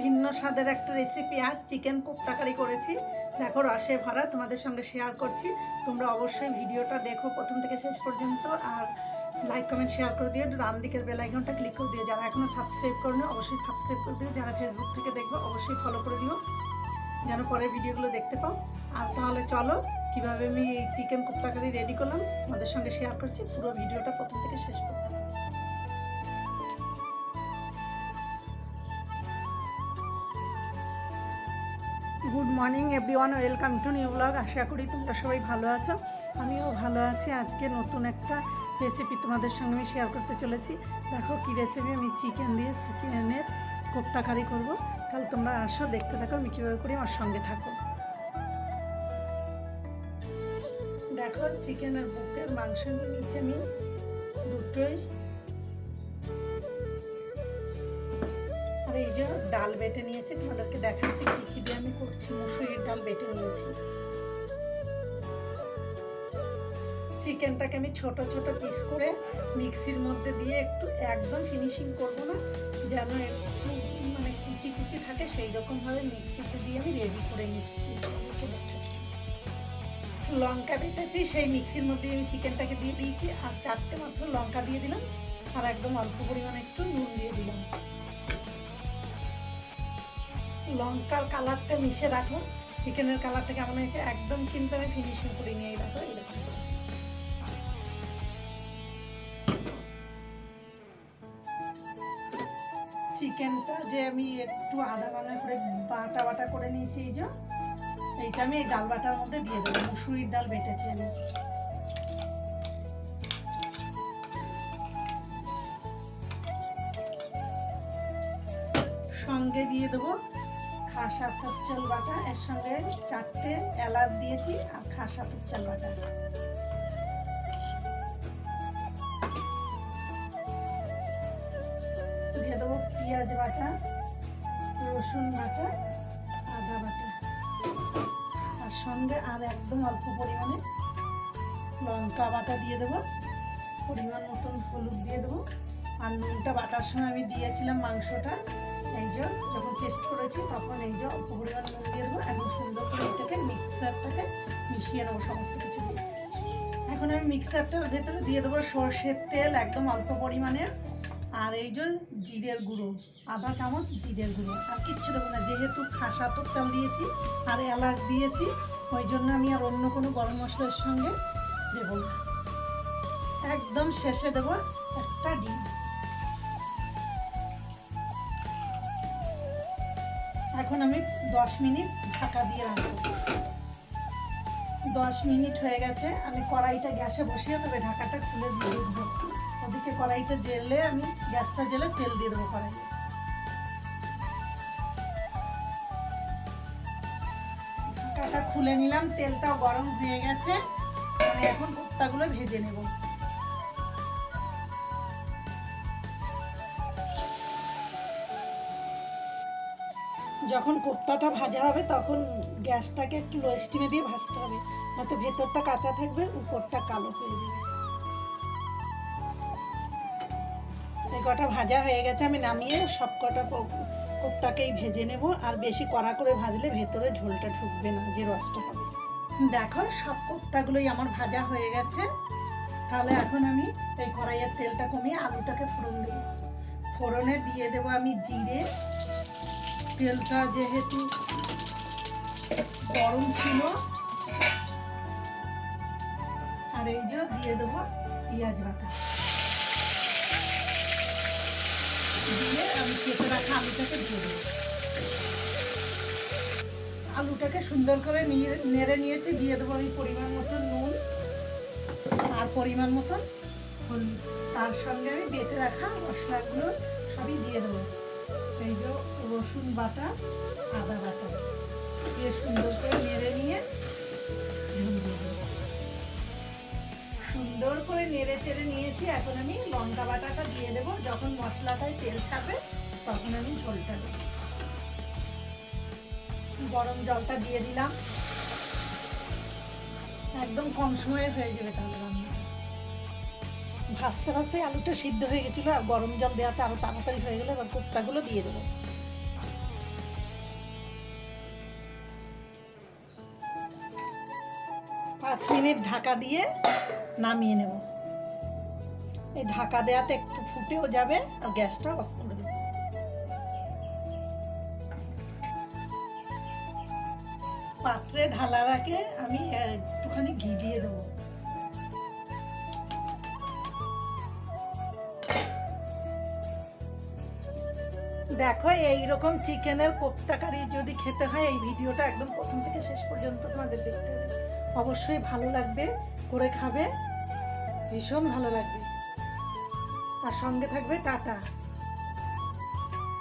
ভিন্ন স্বাদের একটা রেসিপি আজ চিকেন কোপ্তাকারি করেছি। দেখো, রসে ভরা, তোমাদের সঙ্গে শেয়ার করছি। তোমরা অবশ্যই ভিডিওটা দেখো প্রথম থেকে শেষ পর্যন্ত, আর লাইক কমেন্ট শেয়ার করে দিও। ডান দিকের বেল আইকনটা ক্লিক করে দিও। যারা এখনও সাবস্ক্রাইব করো অবশ্যই সাবস্ক্রাইব করে দিও। যারা ফেসবুক থেকে দেখবে, অবশ্যই ফলো করে দিও। যেন পরের ভিডিওগুলো দেখতে পাও। আর তাহলে চলো, কীভাবে আমি চিকেন কোপ্তাকারি রেডি করলাম, তোমাদের সঙ্গে শেয়ার করছি। পুরো ভিডিওটা প্রথম থেকে শেষ পর্যন্ত। Good morning everyone welcome to new blog আশা করি তোমরা সবাই ভালো আছো। আমিও ভালো আছি। আজকে নতুন একটা রেসিপি তোমাদের সঙ্গে আমি শেয়ার করতে চলেছি। দেখো কী রেসিপি আমি চিকেন দিয়ে চিকেনের কোপ্তা কারি করব। তাহলে তোমরা আসো, দেখতে থাকো, আমি কীভাবে করি, আমার সঙ্গে থাকো। দেখো চিকেনের বুকের মাংস নিচ্ছে আমি দুটোই আর এই যে ডাল বেটে নিয়েছি, তোমাদেরকে দেখাচ্ছি কি কি দিয়ে আমি করছি। মুসুরির ডাল বেটে নিয়েছি। চিকেনটাকে আমি ছোট ছোট পিস করে মিক্সির মধ্যে দিয়ে একটু একদম ফিনিশিং করব না, যেন একটু মানে কুচি কুচি থাকে, সেই রকমভাবে মিক্সিতে দিয়ে আমি রেডি করে নিচ্ছি। লঙ্কা বেটেছি, সেই মিক্সির মধ্যে আমি চিকেনটাকে দিয়ে দিয়েছি, আর চারটে মাত্র লঙ্কা দিয়ে দিলাম, আর একদম অল্প পরিমাণে একটু নুন দিয়ে দিলাম। লঙ্কার কালারটা মিশে রাখো চিকেনের কালারটা কেমন হয়েছে? একদম কিন্তু আমি ফিনিশিং করে নিয়ে রাখো। চিকেনটা যে আমি একটু আদা বানা করে, বাটা বাটা করে নিয়েছি, এই যে। এইটা আমি এই ডাল বাটার মধ্যে দিয়ে দেবো, মুসুরির ডাল বেটেছি আমি। সঙ্গে দিয়ে দেবো খাসা চাল বাটা, এর সঙ্গে চারটে এলাচ দিয়েছি আর খাসা চাল বাটা। দিয়ে দেবো পেঁয়াজ বাটা, রসুন বাটা, আদা বাটা। আর সঙ্গে আর একদম অল্প পরিমাণে লঙ্কা বাটা দিয়ে দেবো। পরিমাণ মতন হলুদ দিয়ে দেবো। আর নুনটা বাটার সময় আমি দিয়েছিলাম মাংসটা, এই যে টেস্ট করেছি তখন এই যে অল্প পরিমাণ নুন দিয়ে দেবো, এখন সুন্দর করে এটাকে মিক্সারটাকে মিশিয়ে নেব, সমস্ত কিছু এখন আমি মিক্সারটার ভেতরে দিয়ে দেবো সর্ষের তেল, একদম অল্প পরিমাণের আর এই যে জিরের গুঁড়ো, আধা চামচ জিরের গুঁড়ো। আর কিচ্ছু দেবো না, যেহেতু খাসা তোর চাল দিয়েছি আর এলাচ দিয়েছি, ওই জন্য আমি আর অন্য কোনো গরম মশলার সঙ্গে দেবো না। একদম শেষে দেবো একটা ডিম। এখন আমি দশ মিনিট ঢাকা দিয়ে রাখব। দশ মিনিট হয়ে গেছে, আমি কড়াইটা গ্যাসে বসিয়ে তবে ঢাকাটা খুলে দিয়ে দেবো ওদিকে কড়াইটা জেলে আমি গ্যাসটা জেলে তেল দিয়ে দেবো কড়াইয়ে ঢাকাটা খুলে নিলাম, তেলটাও গরম হয়ে গেছে। আমি এখন কুর্তাগুলো ভেজে নেব। যখন কোপ্তাটা ভাজা হবে, তখন গ্যাসটাকে একটু লো স্টিমে দিয়ে ভাজতে হবে। নয়তো ভেতরটা কাঁচা থাকবে, উপরটা কালো হয়ে যাবে। এই কটা ভাজা হয়ে গেছে, আমি নামিয়ে সব কটা কোপ্তাকেই ভেজে নেব। আর বেশি কড়া করে ভাজলে ভেতরে ঝোলটা ঢুকবে না, যে রসটা হবে। দেখো, সব কোপ্তাগুলোই আমার ভাজা হয়ে গেছে। তাহলে এখন আমি এই কড়াইয়ের তেলটা কমিয়ে আলুটাকে ফোড়ন দেবো ফোড়নে দিয়ে দেবো আমি জিরে। তেলটা যেহেতু গরম ছিল, আর এই যে দিয়ে দেবো পেঁয়াজ বাটা। দিয়ে আমি কেটে রাখা আলুটাকে দিয়ে দেবো। আলুটাকে সুন্দর করে নিয়ে, নেড়ে নিয়েছি, দিয়ে দেবো আমি পরিমাণ মতো নুন আর পরিমাণ মতন তার সঙ্গে আমি বেটে রাখা মশলাগুলো সবই দিয়ে দেবো। রসুন বাটা, আদা বাটা। দিয়ে সুন্দর করে নেড়ে নিয়ে সুন্দর করে নেড়ে চেড়ে নিয়েছি, এখন আমি লঙ্কা বাটাটা দিয়ে দেবো। যখন মশলাটায় তেল ছাপে, তখন আমি ঝোলটা দেবো। গরম জলটা দিয়ে দিলাম। একদম কম সময়ে হয়ে যাবে তাহলে রান্না। ভাজতে ভাজতে আলুটা সিদ্ধ হয়ে গেছিল, আর গরম জল দেওয়াতে আরও তাড়াতাড়ি হয়ে গেলে এবার কোপ্তাগুলো দিয়ে দেবো। মিনিট ঢাকা দিয়ে নামিয়ে নেব। এই ঢাকা দেওয়াতে একটু ফুটেও যাবে আর গ্যাসটা অফ করে দেবো। পাত্রে ঢালার আগে আমি একটুখানি ঘি দিয়ে দেবো। দেখো, এইরকম চিকেনের কোপ্তা কারি যদি খেতে হয়, এই ভিডিওটা একদম প্রথম থেকে শেষ পর্যন্ত তোমাদের দেখতে হবে। অবশ্যই ভালো লাগবে করে খাবে ভীষণ ভালো লাগবে। আর সঙ্গে থাকবে টাটা।